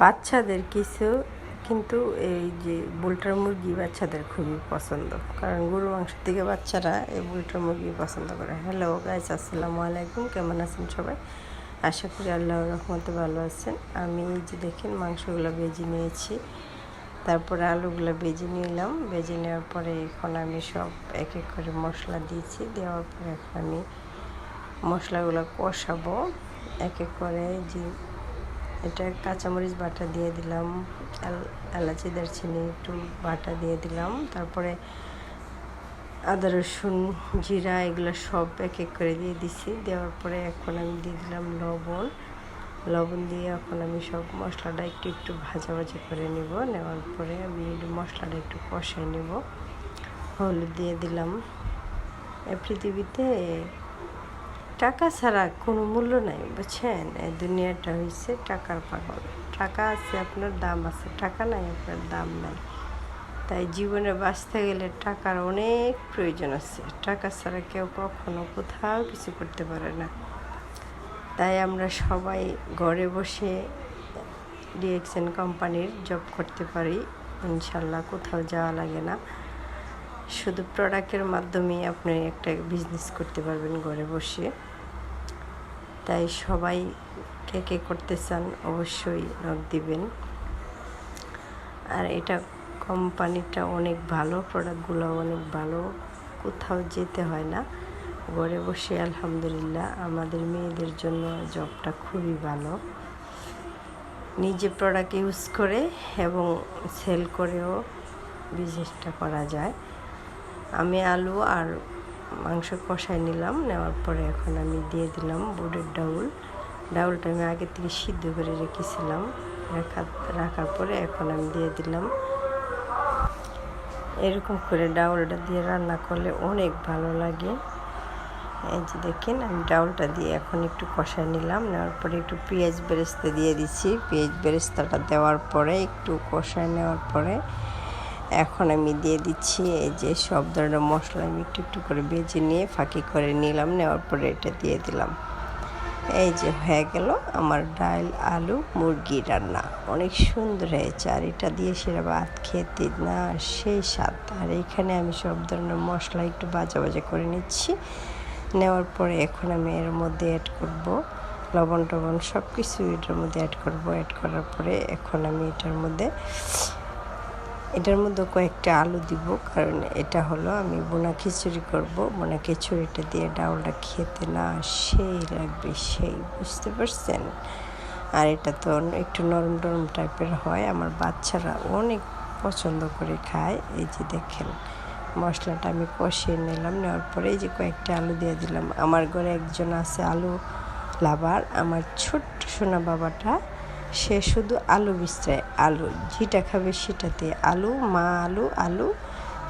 বাচ্চাদের কিছু কিন্তু এই যে বুলটার মুরগি বাচ্চাদের খুবই পছন্দ। কারণ গরু মাংস থেকে বাচ্চারা এই বুলটার মুরগি পছন্দ করে। হ্যালো গাইস আসসালামু আলাইকুম। কেমন আছেন সবাই? আশা করি আল্লাহ রহমতে ভালো আছেন। আমি এই যে দেখেন মাংসগুলো ভেজে নিয়েছি। তারপরে আলুগুলো বেজে নিলাম। বেজে নেওয়ার পরে এখন আমি সব এক এক করে মশলা দিয়েছি। দেওয়ার পরে এখন আমি মশলাগুলো কষাবো। এক এক করে যে এটা কাঁচামরিচ বাটা দিয়ে দিলাম এলাচি, দারচিনি একটু বাটা দিয়ে দিলাম, তারপরে আদা, রসুন, জিরা এগুলো সব এক এক করে দিয়ে দিছি, দেওয়ার পরে এখন আমি দিয়ে দিলাম লবণ। লবণ দিয়ে এখন আমি সব মশলাটা একটু একটু ভাজা ভাজা করে নিব, নেওয়ার পরে আমি মশলাটা একটু কষাই নিব। হলুদ দিয়ে দিলাম। পৃথিবীতে টাকা ছাড়া কোনো মূল্য নাই, বুঝছেন? এই দুনিয়াটা হয়েছে টাকার পাগল। টাকা আছে, আপনার দাম আছে। টাকা নাই, আপনার দাম নাই। তাই জীবনে বাঁচতে গেলে টাকার অনেক প্রয়োজন আছে। টাকা ছাড়া কেউ কখনো কোথাও কিছু করতে পারে না। তাই আমরা সবাই ঘরে বসে ডিএক্সএন কোম্পানির জব করতে পারি। ইনশাল্লাহ কোথাও যাওয়া লাগে না। শুধু প্রোডাক্টের মাধ্যমে আপনি একটা বিজনেস করতে পারবেন ঘরে বসে। তাই সবাই কে কে করতে চান অবশ্যই নক দিবেন। আর এটা কোম্পানিটা অনেক ভালো প্রোডাক্টগুলো অনেক ভালো, কোথাও যেতে হয় না। ঘরে বসে আলহামদুলিল্লাহ আমাদের মেয়েদের জন্য জবটা খুবই ভালো। নিজে প্রোডাক্ট ইউজ করে এবং সেল করেও বিজনেসটা করা যায়। আমি আলু আর মাংস কষাই নিলাম, নেওয়ার পরে এখন আমি দিয়ে দিলাম বুটের ডাউল। ডাউলটা আমি আগে থেকে সিদ্ধ করে রেখেছিলাম, রাখা রাখার পরে এখন আমি দিয়ে দিলাম। এরকম করে ডাউলটা দিয়ে রান্না করলে অনেক ভালো লাগে। এই যে দেখেন, আমি ডাউলটা দিয়ে এখন একটু কষাই নিলাম, নেওয়ার পরে একটু পেঁয়াজ বেরেস্তা দিয়ে দিচ্ছি পেঁয়াজ বেরেস্তাটা দেওয়ার পরে, একটু কষায় নেওয়ার পরে এখন আমি দিয়ে দিচ্ছি এই যে সব ধরনের মশলা আমি একটু একটু করে বেজে নিয়ে ফাঁকি করে নিলাম, নেওয়ার পরে এটা দিয়ে দিলাম। এই যে হয়ে গেল আমার ডাল, আলু, মুরগি রান্না। অনেক সুন্দর হয়েছে, আর এটা দিয়ে সেরা ভাত খেতে না সেই স্বাদ। আর এখানে আমি সব ধরনের মশলা একটু বাজা বাজা করে নিচ্ছি। নেওয়ার পরে এখন আমি এর মধ্যে অ্যাড করব লবণ টবণ সব কিছু এটার মধ্যে অ্যাড করব। অ্যাড করার পরে এখন আমি এটার মধ্যে এটার মধ্যে কয়েকটা আলু দিব, কারণ এটা হলো আমি বোনা খিচুড়ি করব। বোনা খিচুড়িটা দিয়ে ডাউলটা খেতে না সেই লাগবে সেই, বুঝতে পারছেন? আর এটা তো একটু নরম নরম টাইপের হয়, আমার বাচ্চারা অনেক পছন্দ করে খায়। এই যে দেখেন, মশলাটা আমি কষিয়ে নিলাম, নেওয়ার পরে এই যে কয়েকটা আলু দিয়ে দিলাম। আমার ঘরে একজন আছে আলু লাভার, আমার ছোট্ট সোনা বাবাটা সে শুধু আলু বিস্তায় আলু যেটা খাবে সেটাতে আলু মা আলু আলু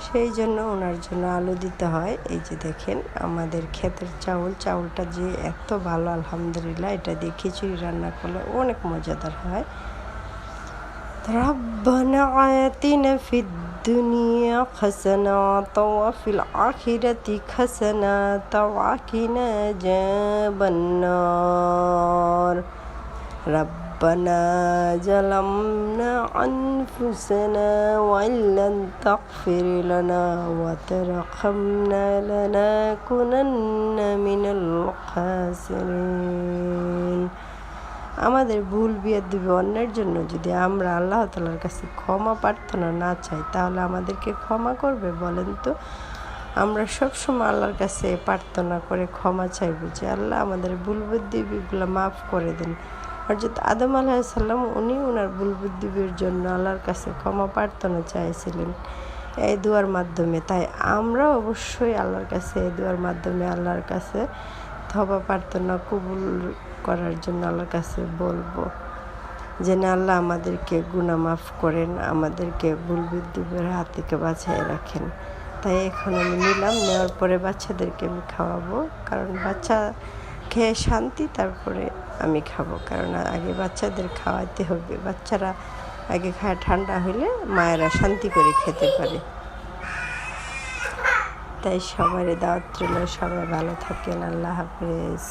সেই জন্য ওনার জন্য আলু দিতে হয় এই যে দেখেন আমাদের ক্ষেতের চাউল চাউলটা যে এত ভালো আলহামদুলিল্লাহ এটা দিয়ে খিচুড়ি রান্না করলে অনেক মজাদার হয় ربنا آتنا في الدنيا حسنة وفي الآخرة حسنة وقنا عذاب النار ربنا ظلمنا أنفسنا وإن لم تغفر لنا وترحمنا لنكونن من الخاسرين আমাদের ভুল বিয়ে দিবে অন্যের জন্য যদি আমরা আল্লাহ তালার কাছে ক্ষমা প্রার্থনা না চাই তাহলে আমাদেরকে ক্ষমা করবে বলেন তো আমরা সবসময় আল্লাহর কাছে প্রার্থনা করে ক্ষমা চাইব যে আল্লাহ আমাদের ভুল বুদ্ধিগুলো মাফ করে দেন হরজত আদম আলাহিসাল্লাম উনি ওনার ভুল জন্য আল্লাহর কাছে ক্ষমা প্রার্থনা চাইছিলেন এই দুয়ার মাধ্যমে। তাই আমরা অবশ্যই আল্লাহর কাছে এই দুয়ার মাধ্যমে আল্লাহর কাছে থবা প্রার্থনা কবুল করার জন্য আল্লাহর কাছে বলব, যেন আল্লাহ আমাদেরকে গুণা মাফ করেন, আমাদেরকে ভুল বুদ্ধিবের হাত থেকে বাঁচিয়ে রাখেন। তাই এখন আমি নিলাম, নেওয়ার পরে বাচ্চাদেরকে আমি খাওয়াবো, কারণ বাচ্চা খেয়ে শান্তি, তারপরে আমি খাব। কারণ আগে বাচ্চাদের খাওয়াতে হবে। বাচ্চারা আগে খায়, ঠান্ডা হলে মায়েরা শান্তি করে খেতে পারে। তাই সবারই দাওয়াত সবাই ভালো থাকেন। আল্লাহ হাফেজ।